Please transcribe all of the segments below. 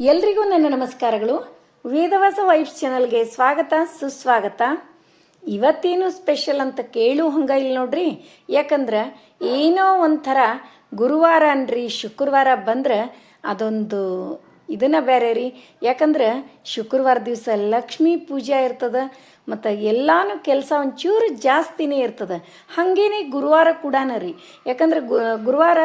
ಎಲ್ರಿಗೂ ನನ್ನ ನಮಸ್ಕಾರಗಳು. ವೇದವಾಸ ವೈಫ್ಸ್ ಚಾನಲ್ಗೆ ಸ್ವಾಗತ, ಸುಸ್ವಾಗತ. ಇವತ್ತೇನು ಸ್ಪೆಷಲ್ ಅಂತ ಕೇಳು ಹಂಗ ಇಲ್ಲ ನೋಡ್ರಿ. ಯಾಕಂದ್ರೆ ಏನೋ ಒಂಥರ ಗುರುವಾರ ಅನ್ರಿ, ಶುಕ್ರವಾರ ಬಂದ್ರೆ ಅದೊಂದು ಇದನ್ನ ಬೇರೆ ರೀ. ಯಾಕಂದ್ರೆ ಶುಕ್ರವಾರ ದಿವಸ ಲಕ್ಷ್ಮೀ ಪೂಜೆ ಇರ್ತದ, ಮತ್ತು ಎಲ್ಲಾನು ಕೆಲಸ ಒಂಚೂರು ಜಾಸ್ತಿನೇ ಇರ್ತದ. ಹಾಗೇನೆ ಗುರುವಾರ ಕೂಡ ರೀ. ಯಾಕಂದ್ರೆ ಗುರುವಾರ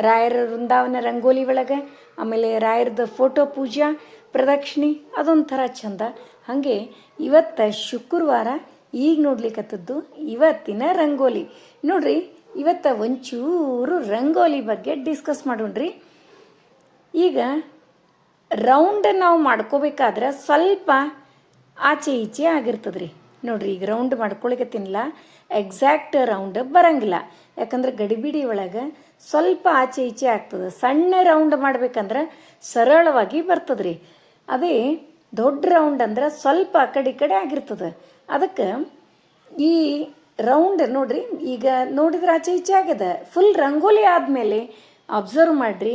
ರಾಯರ ವೃಂದಾವನ ರಂಗೋಲಿ ಒಳಗೆ ಆಮೇಲೆ ರಾಯರದ ಫೋಟೋ ಪೂಜಾ, ಪ್ರದಕ್ಷಿಣೆ, ಅದೊಂಥರ ಚಂದ. ಹಾಗೆ ಇವತ್ತು ಶುಕ್ರವಾರ ಈಗ ನೋಡ್ಲಿಕ್ಕತ್ತದ್ದು ಇವತ್ತಿನ ರಂಗೋಲಿ. ನೋಡ್ರಿ, ಇವತ್ತು ಒಂಚೂರು ರಂಗೋಲಿ ಬಗ್ಗೆ ಡಿಸ್ಕಸ್ ಮಾಡೋಣ್ರಿ. ಈಗ ರೌಂಡ್ ನಾವು ಮಾಡ್ಕೋಬೇಕಾದ್ರೆ ಸ್ವಲ್ಪ ಆಚೆ ಈಚೆ ಆಗಿರ್ತದೆ ರೀ ನೋಡ್ರಿ, ಈಗ ರೌಂಡ್ ತಿನ್ಲ ಎಕ್ಸಾಕ್ಟ್ ರೌಂಡ್ ಬರಂಗಿಲ್ಲ. ಯಾಕಂದ್ರೆ ಗಡಿಬಿಡಿ ಒಳಗೆ ಸ್ವಲ್ಪ ಆಚೆ ಈಚೆ ಆಗ್ತದೆ. ಸಣ್ಣ ರೌಂಡ್ ಮಾಡ್ಬೇಕಂದ್ರೆ ಸರಳವಾಗಿ ಬರ್ತದ್ರಿ. ಅದೇ ದೊಡ್ಡ ರೌಂಡ್ ಅಂದ್ರೆ ಸ್ವಲ್ಪ ಆ ಕಡೆ ಈ ಕಡೆ ಆಗಿರ್ತದೆ. ಅದಕ್ಕೆ ಈ ರೌಂಡ್ ನೋಡ್ರಿ, ಈಗ ನೋಡಿದ್ರೆ ಆಚೆ ಈಚೆ ಆಗ್ಯದ. ಫುಲ್ ರಂಗೋಲಿ ಆದಮೇಲೆ ಅಬ್ಸರ್ವ್ ಮಾಡ್ರಿ,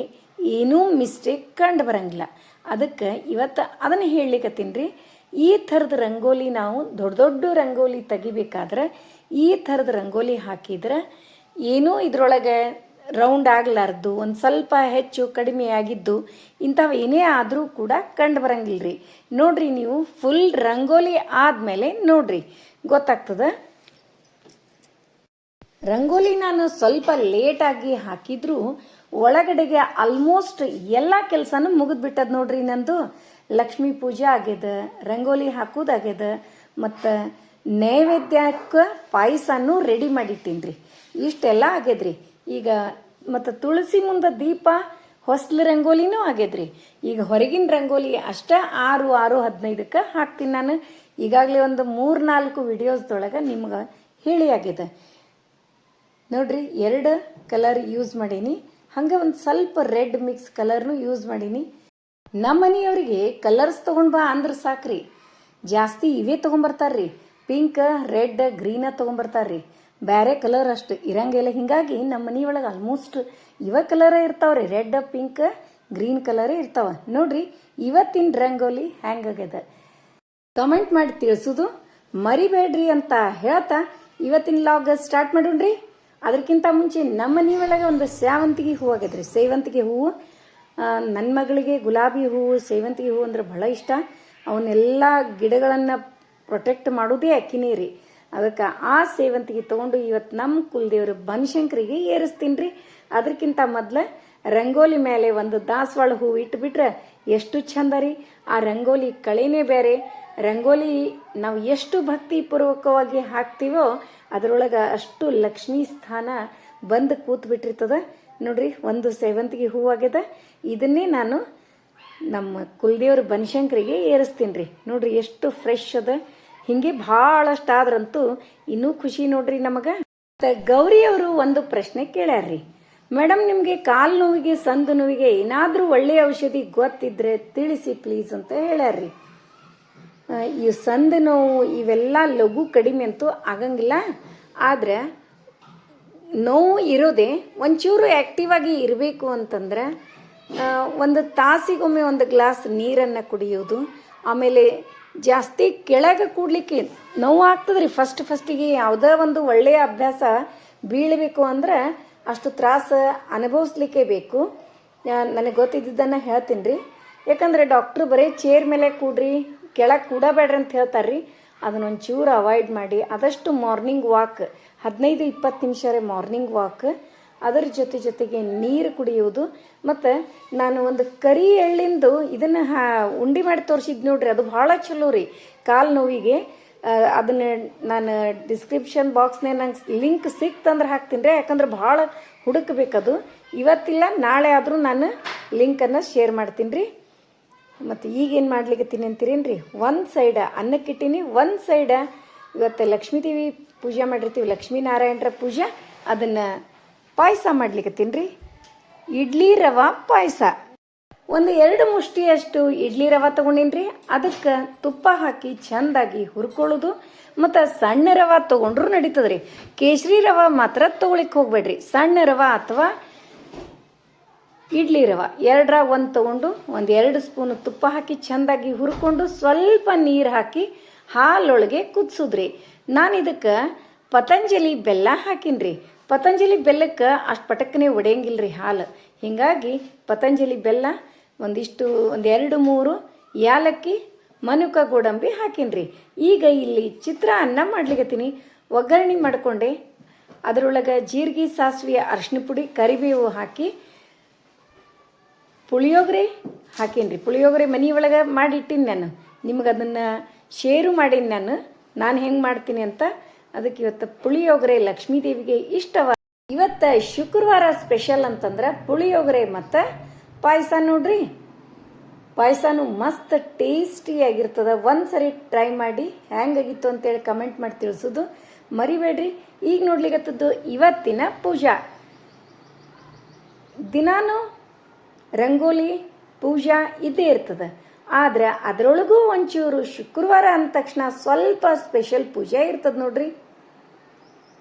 ಏನೂ ಮಿಸ್ಟೇಕ್ ಕಂಡು ಬರಂಗಿಲ್ಲ. ಅದಕ್ಕೆ ಇವತ್ತು ಅದನ್ನು ಹೇಳಲಿಕ್ಕತ್ತೀನಿ ರೀ ಈ ಥರದ ರಂಗೋಲಿ ನಾವು ದೊಡ್ಡ ದೊಡ್ಡ ರಂಗೋಲಿ ತೆಗಿಬೇಕಾದ್ರೆ ಈ ಥರದ ರಂಗೋಲಿ ಹಾಕಿದ್ರೆ ಏನೂ ಇದರೊಳಗೆ ರೌಂಡ್ ಆಗಲಾರ್ದು, ಒಂದು ಸ್ವಲ್ಪ ಹೆಚ್ಚು ಕಡಿಮೆ ಆಗಿದ್ದು ಇಂಥವು ಏನೇ ಆದರೂ ಕೂಡ ಕಂಡು ಬರಂಗಿಲ್ಲ ರೀ ನೋಡ್ರಿ ನೀವು ಫುಲ್ ರಂಗೋಲಿ ಆದಮೇಲೆ ನೋಡ್ರಿ, ಗೊತ್ತಾಗ್ತದೆ? ರಂಗೋಲಿ ನಾನು ಸ್ವಲ್ಪ ಲೇಟಾಗಿ ಹಾಕಿದ್ರು ಒಳಗಡೆಗೆ ಆಲ್ಮೋಸ್ಟ್ ಎಲ್ಲ ಕೆಲಸನೂ ಮುಗಿದ್ಬಿಟ್ಟದ ನೋಡ್ರಿ ನಂದು. ಲಕ್ಷ್ಮಿ ಪೂಜೆ ಆಗ್ಯದ, ರಂಗೋಲಿ ಹಾಕೋದಾಗ್ಯದ ಮತ್ತು ನೈವೇದ್ಯಕ್ಕೆ ಪಾಯಸನೂ ರೆಡಿ ಮಾಡಿಟ್ಟೀನಿ ರೀ ಇಷ್ಟೆಲ್ಲ ಆಗ್ಯದ್ರಿ. ಈಗ ಮತ್ತು ತುಳಸಿ ಮುಂದೆ ದೀಪ, ಹೊಸ್ಲು ರಂಗೋಲಿನೂ ಆಗ್ಯದ್ರಿ. ಈಗ ಹೊರಗಿನ ರಂಗೋಲಿ ಅಷ್ಟೇ ಆರು ಆರು, ಹದಿನೈದಕ್ಕೆ ಹಾಕ್ತೀನಿ ನಾನು. ಈಗಾಗಲೇ ಒಂದು ಮೂರು, ನಾಲ್ಕು ವಿಡಿಯೋಸ್ದೊಳಗೆ ನಿಮ್ಗೆ ಹೇಳಿ ಆಗಿದೆ ನೋಡ್ರಿ, ಎರಡು ಕಲರ್ ಯೂಸ್ ಮಾಡೀನಿ. ಹಂಗೆ ಒಂದು ಸ್ವಲ್ಪ ರೆಡ್ ಮಿಕ್ಸ್ ಕಲರ್ನು ಯೂಸ್ ಮಾಡೀನಿ. ನಮ್ಮ ಮನೆಯವ್ರಿಗೆ ಕಲರ್ಸ್ ತೊಗೊಂಡು ಬಾ ಅಂದ್ರೆ ಸಾಕ್ರಿ. ಜಾಸ್ತಿ ಇವೇ ತೊಗೊಂಬರ್ತಾರ್ರಿ ಪಿಂಕ್, ರೆಡ್, ಗ್ರೀನ ತೊಗೊಂಬರ್ತಾರ್ರಿ ಬೇರೆ ಕಲರ್ ಅಷ್ಟು ಇರಂಗಿಲ್ಲ. ಹಿಂಗಾಗಿ ನಮ್ಮ ಮನೆಯೊಳಗೆ ಆಲ್ಮೋಸ್ಟ್ ಇವ ಕಲರ ಇರ್ತಾವ್ರಿ. ರೆಡ್, ಪಿಂಕ್, ಗ್ರೀನ್ ಕಲರೇ ಇರ್ತಾವ. ನೋಡ್ರಿ, ಇವತ್ತಿನ ರಂಗೋಲಿ ಹ್ಯಾಂಗಾಗ್ಯದ ಕಮೆಂಟ್ ಮಾಡಿ ತಿಳಿಸೋದು. ಮರಿಬೇಡ್ರಿ ಅಂತ ಹೇಳ್ತಾ ಇವತ್ತಿನ ಲಾಗ್ ಸ್ಟಾರ್ಟ್ ಮಾಡೋಣ್ರಿ. ಅದಕ್ಕಿಂತ ಮುಂಚೆ ನಮ್ಮ ಮನೆ ಒಳಗೆ ಒಂದು ಸೇವಂತಿಗೆ ಹೂವು ಆಗೈತ್ರಿ ಸೇವಂತಿಗೆ ಹೂವು ನನ್ನ ಮಗಳಿಗೆ ಗುಲಾಬಿ ಹೂವು, ಸೇವಂತಿಗೆ ಹೂವು ಅಂದ್ರೆ ಬಹಳ ಇಷ್ಟ. ಅವನ್ನೆಲ್ಲ ಗಿಡಗಳನ್ನು ಪ್ರೊಟೆಕ್ಟ್ ಮಾಡೋದೇ ಅಕ್ಕಿನೇ ರೀ ಅದಕ್ಕೆ ಆ ಸೇವಂತಿಗೆ ತೊಗೊಂಡು ಇವತ್ತು ನಮ್ಮ ಕುಲದೇವರು ಬನಶಂಕರಿಗೆ ಏರಿಸ್ತೀನಿ ರೀ ಅದಕ್ಕಿಂತ ಮೊದಲು ರಂಗೋಲಿ ಮೇಲೆ ಒಂದು ದಾಸವಾಳ ಹೂವು ಇಟ್ಬಿಟ್ರೆ ಎಷ್ಟು ಚಂದ ರೀ. ಆ ರಂಗೋಲಿ ಕಳೆನೇ ಬೇರೆ. ರಂಗೋಲಿ ನಾವು ಎಷ್ಟು ಭಕ್ತಿಪೂರ್ವಕವಾಗಿ ಹಾಕ್ತೀವೋ ಅದರೊಳಗೆ ಅಷ್ಟು ಲಕ್ಷ್ಮೀ ಸ್ಥಾನ ಬಂದು ಕೂತ್ ಬಿಟ್ಟಿರ್ತದ ನೋಡ್ರಿ, ಒಂದು ಸೇವಂತಿಗೆ ಹೂವು ಆಗ್ಯದ. ಇದನ್ನೇ ನಾನು ನಮ್ಮ ಕುಲದೇವ್ರ ಬನಶಂಕರಿಗೆ ಏರಿಸ್ತೀನಿ ರೀ ನೋಡ್ರಿ, ಎಷ್ಟು ಫ್ರೆಶ್ ಅದ. ಹಿಂಗೆ ಭಾಳಷ್ಟು ಆದ್ರಂತೂ ಇನ್ನೂ ಖುಷಿ ನೋಡ್ರಿ ನಮಗೆ. ಗೌರಿ ಅವರು ಒಂದು ಪ್ರಶ್ನೆ ಕೇಳ್ಯಾರ್ರಿ. ಮೇಡಮ್ ನಿಮಗೆ ಕಾಲು ನೋವಿಗೆ, ಸಂದು ನೋವಿಗೆ ಏನಾದರೂ ಒಳ್ಳೆಯ ಔಷಧಿ ಗೊತ್ತಿದ್ರೆ ತಿಳಿಸಿ ಪ್ಲೀಸ್ ಅಂತ ಹೇಳ್ಯಾರ್ರಿ. ಈ ಸಂದ ನೋವು ಇವೆಲ್ಲ ಲಘು ಕಡಿಮೆ ಅಂತೂ ಆಗಂಗಿಲ್ಲ. ಆದರೆ ನೋವು ಇರೋದೇ ಒಂಚೂರು ಆ್ಯಕ್ಟಿವ್ ಆಗಿ ಇರಬೇಕು ಅಂತಂದ್ರೆ ಒಂದು ತಾಸಿಗೊಮ್ಮೆ ಒಂದು ಗ್ಲಾಸ್ ನೀರನ್ನು ಕುಡಿಯೋದು, ಆಮೇಲೆ ಜಾಸ್ತಿ ಕೆಳಗೆ ಕೂಡ್ಲಿಕ್ಕೆ ನೋವು ಆಗ್ತದ್ರಿ. ಫಸ್ಟ್ ಫಸ್ಟಿಗೆ ಯಾವುದೇ ಒಂದು ಒಳ್ಳೆಯ ಅಭ್ಯಾಸ ಬೀಳಬೇಕು ಅಂದ್ರೆ ಅಷ್ಟು ತ್ರಾಸ ಅನುಭವಿಸ್ಲಿಕ್ಕೆ ಬೇಕು. ನನಗೆ ಗೊತ್ತಿದ್ದನ್ನು ಹೇಳ್ತೀನಿ ರೀ. ಯಾಕಂದ್ರೆ ಡಾಕ್ಟ್ರು ಬರೀ ಚೇರ್ ಮೇಲೆ ಕೂಡ್ರಿ ಕೆಳಗೆ ಕೂಡಬೇಡ್ರಿ ಅಂತ ಹೇಳ್ತಾರೆ ರೀ ಅದನ್ನ ಒಂಚೂರು ಅವಾಯ್ಡ್ ಮಾಡಿ ಆದಷ್ಟು ಮಾರ್ನಿಂಗ್ ವಾಕ್ ಹದಿನೈದು ಇಪ್ಪತ್ತು ನಿಮಿಷ ರೀ ಮಾರ್ನಿಂಗ್ ವಾಕ್ ಅದರ ಜೊತೆ ಜೊತೆಗೆ ನೀರು ಕುಡಿಯುವುದು. ಮತ್ತು ನಾನು ಒಂದು ಕರಿ ಎಳ್ಳಿಂದು ಇದನ್ನು ಹಾ, ಉಂಡೆ ಮಾಡಿ ತೋರಿಸಿದ್ದು ನೋಡ್ರಿ, ಅದು ಭಾಳ ಚಲೋ ರೀ. ಕಾಲು ನೋವಿಗೆ ಅದನ್ನ ನಾನು ಡಿಸ್ಕ್ರಿಪ್ಷನ್ ಬಾಕ್ಸ್ನೇ ನಂಗೆ ಲಿಂಕ್ ಸಿಕ್ತಂದ್ರೆ ಹಾಕ್ತೀನಿ ರೀ, ಯಾಕಂದ್ರೆ ಭಾಳ ಹುಡುಕಬೇಕದು. ಇವತ್ತಿಲ್ಲ, ನಾಳೆ ಆದರೂ ನಾನು ಲಿಂಕನ್ನು ಶೇರ್ ಮಾಡ್ತೀನಿ ರೀ. ಮತ್ತು ಈಗೇನು ಮಾಡ್ಲಿಕತ್ತೀನಿ ಅಂತೀರೇನು ರೀ ಒಂದು ಸೈಡ ಅನ್ನಕ್ಕಿಟ್ಟಿನಿ ಒಂದು ಸೈಡ ಇವತ್ತು ಲಕ್ಷ್ಮೀದೇವಿ ಪೂಜೆ ಮಾಡಿರ್ತೀವಿ ಲಕ್ಷ್ಮೀನಾರಾಯಣರ ಪೂಜೆ, ಅದನ್ನು ಪಾಯಸ ಮಾಡ್ಲಿಕ್ಕೆ ರೀ ಇಡ್ಲಿ ರವಾ ಪಾಯಸ. ಒಂದು ಎರಡು ಮುಷ್ಟಿಯಷ್ಟು ಇಡ್ಲಿ ರವೆ ತೊಗೊಂಡಿನಿ ರೀ ಅದಕ್ಕೆ ತುಪ್ಪ ಹಾಕಿ ಚೆಂದಾಗಿ ಹುರ್ಕೊಳ್ಳೋದು, ಮತ್ತು ಸಣ್ಣ ರವೆ ತೊಗೊಂಡ್ರೂ ನಡೀತದ್ರಿ. ಕೇಸರಿ ರವೆ ಮಾತ್ರ ತೊಗೊಳಿಕ್ಕೆ ಹೋಗ್ಬೇಡ್ರಿ. ಸಣ್ಣ ರವೆ ಅಥವಾ ಇಡ್ಲಿ ರವೆ ಎರಡರಾಗ ಒಂದು ತೊಗೊಂಡು ಒಂದು ಎರಡು ಸ್ಪೂನು ತುಪ್ಪ ಹಾಕಿ ಚೆಂದಾಗಿ ಹುರ್ಕೊಂಡು ಸ್ವಲ್ಪ ನೀರು ಹಾಕಿ ಹಾಲೊಳಗೆ ಕುದಿಸಿದ್ರಿ. ನಾನು ಇದಕ್ಕೆ ಪತಂಜಲಿ ಬೆಲ್ಲ ಹಾಕಿನ್ರಿ. ಪತಂಜಲಿ ಬೆಲ್ಲಕ್ಕೆ ಅಷ್ಟು ಪಟಕ್ಕನೆ ಒಡೆಯಂಗಿಲ್ಲ ರೀ ಹಾಲು. ಹೀಗಾಗಿ ಪತಂಜಲಿ ಬೆಲ್ಲ ಒಂದಿಷ್ಟು, ಒಂದು ಎರಡು ಮೂರು ಏಲಕ್ಕಿ ಮನುಕ ಗೋಡಂಬಿ ಹಾಕಿನ್ರಿ. ಈಗ ಇಲ್ಲಿ ಚಿತ್ರಾನ್ನ ಮಾಡ್ಲಿಕತ್ತೀನಿ. ಒಗ್ಗರಣೆ ಮಾಡ್ಕೊಂಡೆ. ಅದರೊಳಗೆ ಜೀರಿಗೆ, ಸಾಸಿವೆ ಅರಿಶಿನ ಪುಡಿ, ಕರಿಬೇವು ಹಾಕಿ ಪುಳಿಯೋಗರೆ ಹಾಕೀನಿ ಪುಳಿಯೋಗರೆ ಮನೆ ಒಳಗೆ ಮಾಡಿಟ್ಟಿನಿ ನಾನು. ನಿಮ್ಗೆ ಅದನ್ನು ಶೇರು ಮಾಡೀನಿ ನಾನು. ನಾನು ಹೆಂಗೆ ಮಾಡ್ತೀನಿ ಅಂತ ಅದಕ್ಕೆ ಇವತ್ತು ಪುಳಿಯೋಗರೆ ಲಕ್ಷ್ಮೀದೇವಿಗೆ ಇಷ್ಟವ ಇವತ್ತು ಶುಕ್ರವಾರ ಸ್ಪೆಷಲ್ ಅಂತಂದ್ರೆ ಪುಳಿಯೋಗರೆ ಮತ್ತು ಪಾಯಸ ನೋಡ್ರಿ. ಪಾಯಸನೂ ಮಸ್ತ್ ಟೇಸ್ಟಿಯಾಗಿರ್ತದ ಒಂದು ಸರಿ ಟ್ರೈ ಮಾಡಿ ಹ್ಯಾಂಗಾಗಿತ್ತು ಅಂತೇಳಿ ಕಮೆಂಟ್ ಮಾಡಿ ತಿಳಿಸೋದು ಮರಿಬೇಡ್ರಿ. ಈಗ ನೋಡ್ಲಿಕ್ಕತ್ತದ್ದು ಇವತ್ತಿನ ಪೂಜಾ. ದಿನಾನು ರಂಗೋಲಿ, ಪೂಜಾ ಇದ್ದೇ ಇರ್ತದೆ. ಆದ್ರೆ ಅದರೊಳಗೂ ಒಂಚೂರು ಶುಕ್ರವಾರ ಅಂದ ತಕ್ಷಣ ಸ್ವಲ್ಪ ಸ್ಪೆಷಲ್ ಪೂಜೆ ಇರ್ತದೆ ನೋಡ್ರಿ.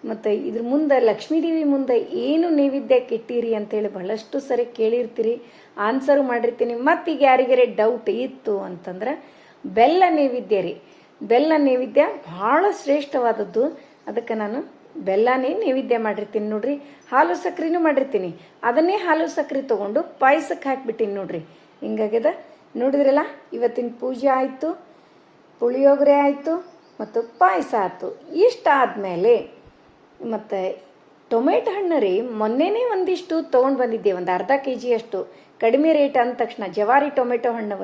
ಮತ್ತು ಇದ್ರ ಮುಂದೆ ಲಕ್ಷ್ಮೀದೇವಿ ಮುಂದೆ ಏನು ನೈವೇದ್ಯಕ್ಕೆ ಇಟ್ಟಿರಿ ಅಂತೇಳಿ ಬಹಳಷ್ಟು ಸರಿ ಕೇಳಿರ್ತೀರಿ. ಆನ್ಸರು ಮಾಡಿರ್ತೀನಿ. ಮತ್ತೀಗ ಯಾರಿಗಾರೆ ಡೌಟ್ ಇತ್ತು ಅಂತಂದ್ರೆ ಬೆಲ್ಲ ನೈವೇದ್ಯ ರೀ. ಬೆಲ್ಲ ನೈವೇದ್ಯ ಭಾಳ ಶ್ರೇಷ್ಠವಾದದ್ದು. ಅದಕ್ಕೆ ನಾನು ಬೆಲ್ಲನೇ ನೈವೇದ್ಯ ಮಾಡಿರ್ತೀನಿ ನೋಡ್ರಿ, ಹಾಲು ಸಕ್ಕರೆನೂ ಮಾಡಿರ್ತೀನಿ. ಅದನ್ನೇ ಹಾಲು ಸಕ್ರೆ ತೊಗೊಂಡು ಪಾಯಸಕ್ಕೆ ಹಾಕಿಬಿಟ್ಟೀನಿ ನೋಡ್ರಿ. ಹಿಂಗಾಗ್ಯದ? ನೋಡಿದ್ರಲ್ಲ, ಇವತ್ತಿನ ಪೂಜೆ ಆಯಿತು, ಪುಳಿಯೋಗರೆ ಆಯಿತು, ಮತ್ತು ಪಾಯಸ ಆಯಿತು. ಇಷ್ಟಾದಮೇಲೆ ಮತ್ತು ಟೊಮೆಟೊ ಹಣ್ಣು ರೀ, ಮೊನ್ನೆನೇ ಒಂದಿಷ್ಟು ತೊಗೊಂಡು ಬಂದಿದ್ದೆ, ಒಂದು ಅರ್ಧ ಕೆ ಜಿಯಷ್ಟು ಕಡಿಮೆ ರೇಟ್ ಅಂದ ತಕ್ಷಣ ಜವಾರಿ ಟೊಮೆಟೊ ಹಣ್ಣವ.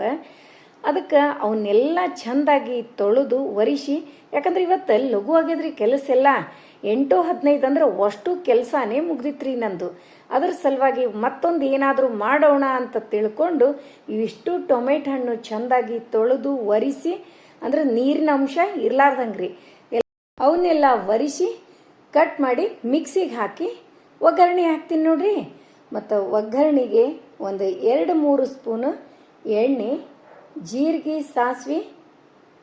ಅದಕ್ಕೆ ಅವನ್ನೆಲ್ಲ ಚೆಂದಾಗಿ ತೊಳೆದು ಒರಿಸಿ, ಯಾಕಂದ್ರೆ ಇವತ್ತು ಲಘು ಆಗ್ಯದ್ರಿ ಕೆಲಸ ಎಲ್ಲ ಎಂಟು ಹದಿನೈದು ಅಂದ್ರೆ ಅಷ್ಟು ಕೆಲಸನೇ ಮುಗ್ದಿತ್ರಿ ನಂದು. ಅದ್ರ ಸಲುವಾಗಿ ಮತ್ತೊಂದು ಏನಾದರೂ ಮಾಡೋಣ ಅಂತ ತಿಳ್ಕೊಂಡು ಇವಿಷ್ಟು ಟೊಮೆಟೊ ಹಣ್ಣು ಚೆಂದಾಗಿ ತೊಳೆದು ಒರಿಸಿ, ಅಂದ್ರೆ ನೀರಿನ ಅಂಶ ಇರಲಾರ್ದಂಗ್ರಿ. ಅವನ್ನೆಲ್ಲ ಒರಿಸಿ, ಕಟ್ ಮಾಡಿ ಮಿಕ್ಸಿಗೆ ಹಾಕಿ ಒಗ್ಗರಣೆ ಹಾಕ್ತೀನಿ ನೋಡ್ರಿ. ಮತ್ತು ಒಗ್ಗರಣೆಗೆ ಒಂದು ಎರಡು ಮೂರು ಸ್ಪೂನು ಎಣ್ಣೆ ಜೀರಿಗೆ, ಸಾಸಿವೆ,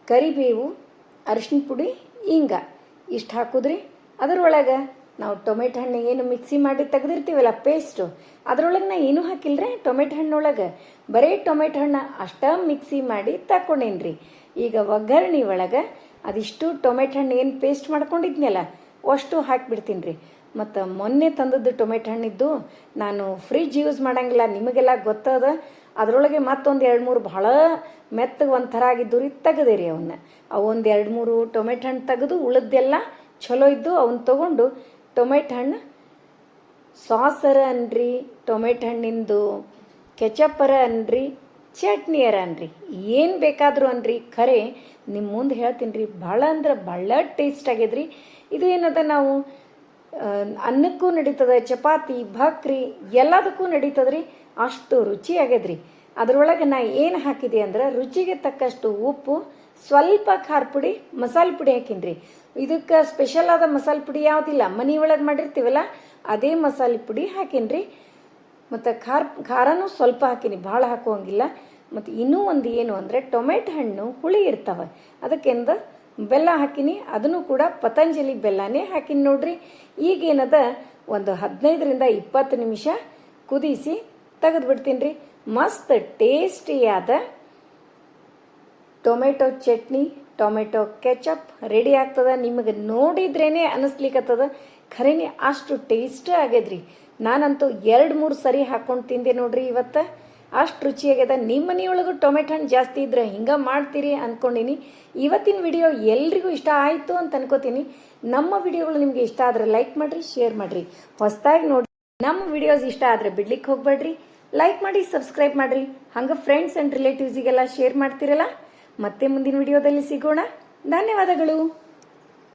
ಕರಿಬೇವು ಅರಿಶಿನ ಪುಡಿ ಹಿಂಗ ಇಷ್ಟು ಹಾಕುದ್ರಿ. ಅದರೊಳಗೆ ನಾವು ಟೊಮೆಟೊ ಹಣ್ಣು ಏನು ಮಿಕ್ಸಿ ಮಾಡಿ ತೆಗೆದಿರ್ತೀವಲ್ಲ ಪೇಸ್ಟು ಅದರೊಳಗೆ ನಾ ಏನೂ ಹಾಕಿಲ್ರಿ, ಟೊಮೆಟೊ ಹಣ್ಣೊಳಗೆ. ಬರೀ ಟೊಮೆಟೊ ಹಣ್ಣು ಅಷ್ಟ ಮಿಕ್ಸಿ ಮಾಡಿ ತಕೊಂಡೇನ್ರಿ. ಈಗ ಒಗ್ಗರಣೆ ಒಳಗೆ ಅದಿಷ್ಟು ಟೊಮೆಟೊ ಹಣ್ಣು ಏನು ಪೇಸ್ಟ್ ಮಾಡ್ಕೊಂಡಿದ್ನಲ್ಲ, ಅಷ್ಟು ಹಾಕಿಬಿಡ್ತೀನಿ ರೀ ಮತ್ತು ಮೊನ್ನೆ ತಂದದ್ದು ಟೊಮೆಟೊ ಹಣ್ಣಿದ್ದು ನಾನು ಫ್ರಿಜ್ ಯೂಸ್ ಮಾಡೋಂಗಿಲ್ಲ, ನಿಮಗೆಲ್ಲ ಗೊತ್ತದ. ಅದರೊಳಗೆ ಮತ್ತೊಂದು ಎರಡು ಮೂರು ಭಾಳ ಮೆತ್ತಗೆ ಒಂಥರ ಆಗಿದ್ದು ರೀ ಅವನ್ನ ಅವು ಒಂದು ಎರಡು ಮೂರು ಟೊಮೆಟೊ ಹಣ್ಣು ತೆಗೆದು ಉಳಿದೆಲ್ಲ ಚಲೋ ಇದ್ದು ಅವನ್ನ ತಗೊಂಡು ಟೊಮೆಟೊ ಹಣ್ಣು ಸಾಸರ ಅನ್ರಿ, ಟೊಮೆಟೊ ಹಣ್ಣಿಂದು ಕೆಚಪ್ಪರ ಅನ್ರಿ, ಚಟ್ನಿಯರ ಅನ್ರಿ. ಏನು ಬೇಕಾದರೂ ಅನ್ರಿ. ಖರೆ ನಿಮ್ಮ ಮುಂದೆ ಹೇಳ್ತೀನಿ ರೀ ಭಾಳ ಅಂದ್ರೆ ಭಾಳ ಟೇಸ್ಟ್ ಆಗ್ಯದ್ರಿ ಇದು ಏನದ ನಾವು ಅನ್ನಕ್ಕೂ ನಡೀತದೆ, ಚಪಾತಿ, ಭಾಕ್ರಿ ಎಲ್ಲದಕ್ಕೂ ನಡೀತದ್ರಿ, ಅಷ್ಟು ರುಚಿ ಆಗ್ಯದ್ರಿ ಅದ್ರೊಳಗೆ ನಾ ಏನು ಹಾಕಿದೆ ಅಂದ್ರೆ ರುಚಿಗೆ ತಕ್ಕಷ್ಟು ಉಪ್ಪು, ಸ್ವಲ್ಪ ಖಾರ ಪುಡಿ, ಮಸಾಲೆ ಪುಡಿ ಹಾಕಿನ್ರಿ. ಇದಕ್ಕೆ ಸ್ಪೆಷಲ್ ಆದ ಮಸಾಲೆ ಪುಡಿ ಯಾವುದಿಲ್ಲ, ಮನೆ ಒಳಗೆ ಮಾಡಿರ್ತೀವಲ್ಲ, ಅದೇ ಮಸಾಲೆ ಪುಡಿ ಹಾಕಿನ್ರಿ. ಮತ್ತು ಖಾರ, ಖಾರನೂ ಸ್ವಲ್ಪ ಹಾಕಿನಿ, ಭಾಳ ಹಾಕುವಂಗಿಲ್ಲ. ಮತ್ತು ಇನ್ನೂ ಒಂದು ಏನು ಅಂದರೆ ಟೊಮೆಟೊ ಹಣ್ಣು ಹುಳಿ ಇರ್ತವೆ, ಅದಕ್ಕೆಂದ ಬೆಲ್ಲ ಹಾಕಿನಿ, ಅದನ್ನು ಕೂಡ ಪತಂಜಲಿ ಬೆಲ್ಲನೇ ಹಾಕಿನಿ ನೋಡ್ರಿ. ಈಗೇನದ? ಒಂದು ಹದಿನೈದರಿಂದ ಇಪ್ಪತ್ತು ನಿಮಿಷ ಕುದಿಸಿ ತೆಗೆದು ಬಿಡ್ತೀನಿ ರೀ ಮಸ್ತ್ ಟೇಸ್ಟಿಯಾದ tomato chutney, tomato ketchup ready ಆಗ್ತದ. ನಿಮಗೆ ನೋಡಿದ್ರೇನೆ ಅನ್ನಿಸ್ಲಿಕ್ಕತ್ತದ ಖರೇನೆ ಅಷ್ಟು ಟೇಸ್ಟ್ ಆಗ್ಯದ್ರಿ ನಾನಂತೂ ಎರಡು ಮೂರು ಸರಿ ಹಾಕ್ಕೊಂಡು ತಿಂದೆ ನೋಡ್ರಿ ಇವತ್ತು. ಅಷ್ಟು ರುಚಿಯಾಗ್ಯದ ನಿಮ್ಮ ಮನೆಯೊಳಗೂ ಟೊಮೆಟೊ ಹಣ್ಣು ಜಾಸ್ತಿ ಇದ್ರೆ ಹಿಂಗೆ ಮಾಡ್ತೀರಿ ಅಂದ್ಕೊಂಡಿನಿ ಇವತ್ತಿನ ವಿಡಿಯೋ ಎಲ್ರಿಗೂ ಇಷ್ಟ ಆಯಿತು ಅಂತ ಅನ್ಕೋತೀನಿ. ನಮ್ಮ ವಿಡಿಯೋಗಳು ನಿಮಗೆ ಇಷ್ಟ ಆದರೆ ಲೈಕ್ ಮಾಡಿರಿ, ಶೇರ್ ಮಾಡಿರಿ. ಹೊಸದಾಗಿ ನೋಡಿ ನಮ್ಮ ವಿಡಿಯೋಸ್ ಇಷ್ಟ ಆದರೆ ಬಿಡ್ಲಿಕ್ಕೆ ಹೋಗ್ಬೇಡ್ರಿ. ಲೈಕ್ ಮಾಡಿ, ಸಬ್ಸ್ಕ್ರೈಬ್ ಮಾಡಿರಿ. ಹಂಗೆ ಫ್ರೆಂಡ್ಸ್ ಆ್ಯಂಡ್ ರಿಲೇಟಿವ್ಸಿಗೆಲ್ಲ ಶೇರ್ ಮಾಡ್ತೀರಲ್ಲ? ಮತ್ತೆ ಮುಂದಿನ ವಿಡಿಯೋದಲ್ಲಿ ಸಿಗೋಣ. ಧನ್ಯವಾದಗಳು.